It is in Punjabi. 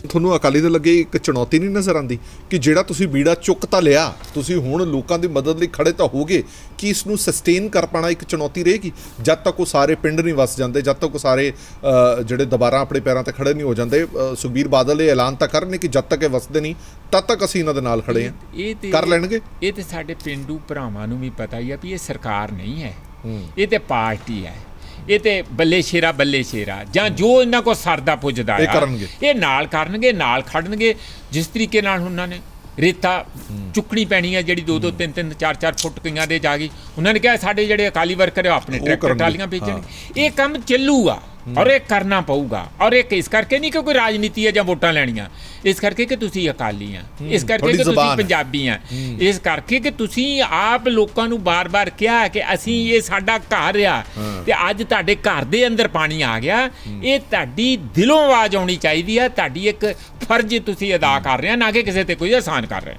ਤੁਹਾਨੂੰ ਅਕਾਲੀ ਦਲ ਲੱਗੇ ਇੱਕ ਚੁਣੌਤੀ ਨਹੀਂ ਨਜ਼ਰ ਆਂਦੀ ਕਿ ਜਿਹੜਾ ਤੁਸੀਂ ਬੀੜਾ ਚੁੱਕ ਤਾਂ ਲਿਆ ਤੁਸੀਂ ਹੁਣ ਲੋਕਾਂ ਦੀ ਮਦਦ ਲਈ ਖੜੇ ਤਾਂ ਹੋਗੇ ਕਿ ਇਸ ਨੂੰ ਸਸਟੇਨ ਕਰ ਪਾਣਾ ਇੱਕ ਚੁਣੌਤੀ ਰਹੇਗੀ? ਜਦ ਤੱਕ ਉਹ ਸਾਰੇ ਪਿੰਡ ਨਹੀਂ ਵਸ ਜਾਂਦੇ ਜਦ ਤੱਕ ਉਹ ਸਾਰੇ ਜਿਹੜੇ ਦੁਬਾਰਾ ਆਪਣੇ ਪੈਰਾਂ ਤੇ ਖੜੇ ਨਹੀਂ ਹੋ ਜਾਂਦੇ ਸੁਖਬੀਰ ਬਾਦਲ ਇਹ ਐਲਾਨ ਤਾਂ ਕਰਨ ਕਿ ਜਦ ਤੱਕ ਇਹ ਵਸਦੇ ਨਹੀਂ ਤਦ ਤੱਕ ਅਸੀਂ ਇਹਨਾਂ ਦੇ ਨਾਲ ਖੜੇ ਤੇ ਕਰ ਲੈਣਗੇ? ਇਹ ਤੇ ਸਾਡੇ ਪਿੰਡੂ ਭਰਾਵਾਂ ਨੂੰ ਵੀ ਪਤਾ ਹੀ ਆ ਵੀ ਇਹ ਸਰਕਾਰ ਨਹੀਂ ਹੈ। ਇਹ ਤੇ ਪਾਰਟੀ ਹੈ। ਇਹ ਤੇ ਬੱਲੇ ਸ਼ੇਰਾ ਬੱਲੇ ਸ਼ੇਰਾ। ਜਾਂ ਜੋ ਇਹਨਾਂ ਕੋ ਸਰਦਾ ਪੁੱਜਦਾ ਇਹ ਆ, ਕਰਨਗੇ। ਇਹ ਨਾਲ ਕਰਨਗੇ ਨਾਲ ਖੜਨਗੇ। ਜਿਸ ਤਰੀਕੇ ਨਾਲ ਉਹਨਾਂ ਨੇ ਰੇਤਾ ਚੁੱਕਣੀ ਪੈਣੀ ਆ ਜਿਹੜੀ 2 2 3 3 4 4 ਫੁੱਟ ਕਈਆਂ ਦੇ ਜਾ ਗਈ। ਉਹਨਾਂ ਨੇ ਕਿਹਾ ਸਾਡੇ ਜਿਹੜੇ ਅਕਾਲੀ ਵਰਕਰ ਆ ਉਹ ਆਪਣੇ ਉਹ ਟਰੈਕਟਰ ਕਰਨਗੇ। ਟਾਲੀਆਂ ਵੇਚਣਗੇ। ਇਹ ਕੰਮ ਚੱਲੂਗਾ। ਔਰ ਇਹ ਕਰਨਾ ਪਊਗਾ। ਔਰ ਇਹ ਇਸ ਕਰਕੇ ਨਹੀਂ ਕਿ ਕੋਈ ਰਾਜਨੀਤੀ ਹੈ ਜਾਂ ਵੋਟਾਂ ਲੈਣੀਆਂ। ਇਸ ਕਰਕੇ ਕਿ ਤੁਸੀਂ ਅਕਾਲੀ ਆ। ਇਸ ਕਰਕੇ ਕਿ ਤੁਸੀਂ। ਪੰਜਾਬੀ ਆ। ਇਸ ਕਰਕੇ ਕਿ ਤੁਸੀਂ ਆਪ ਲੋਕਾਂ ਨੂੰ ਬਾਰ-ਬਾਰ ਕਿਹਾ ਕਿ ਅਸੀਂ ਇਹ ਸਾਡਾ ਘਰ ਆ। ਤੇ ਅੱਜ ਤੁਹਾਡੇ ਘਰ ਦੇ ਅੰਦਰ ਪਾਣੀ ਆ ਗਿਆ। ਇਹ ਤੁਹਾਡੀ ਦਿਲੋਂ ਆਵਾਜ਼ ਆਉਣੀ ਚਾਹੀਦੀ ਆ। ਤੁਹਾਡੀ ਇੱਕ ਫਰਜ਼ ਤੁਸੀਂ ਅਦਾ ਕਰ ਰਹੇ ਆ। ਨਾ ਕਿ ਕਿਸੇ ਤੇ ਕੋਈ ਆਸਾਨ ਕਰ ਰਹੇ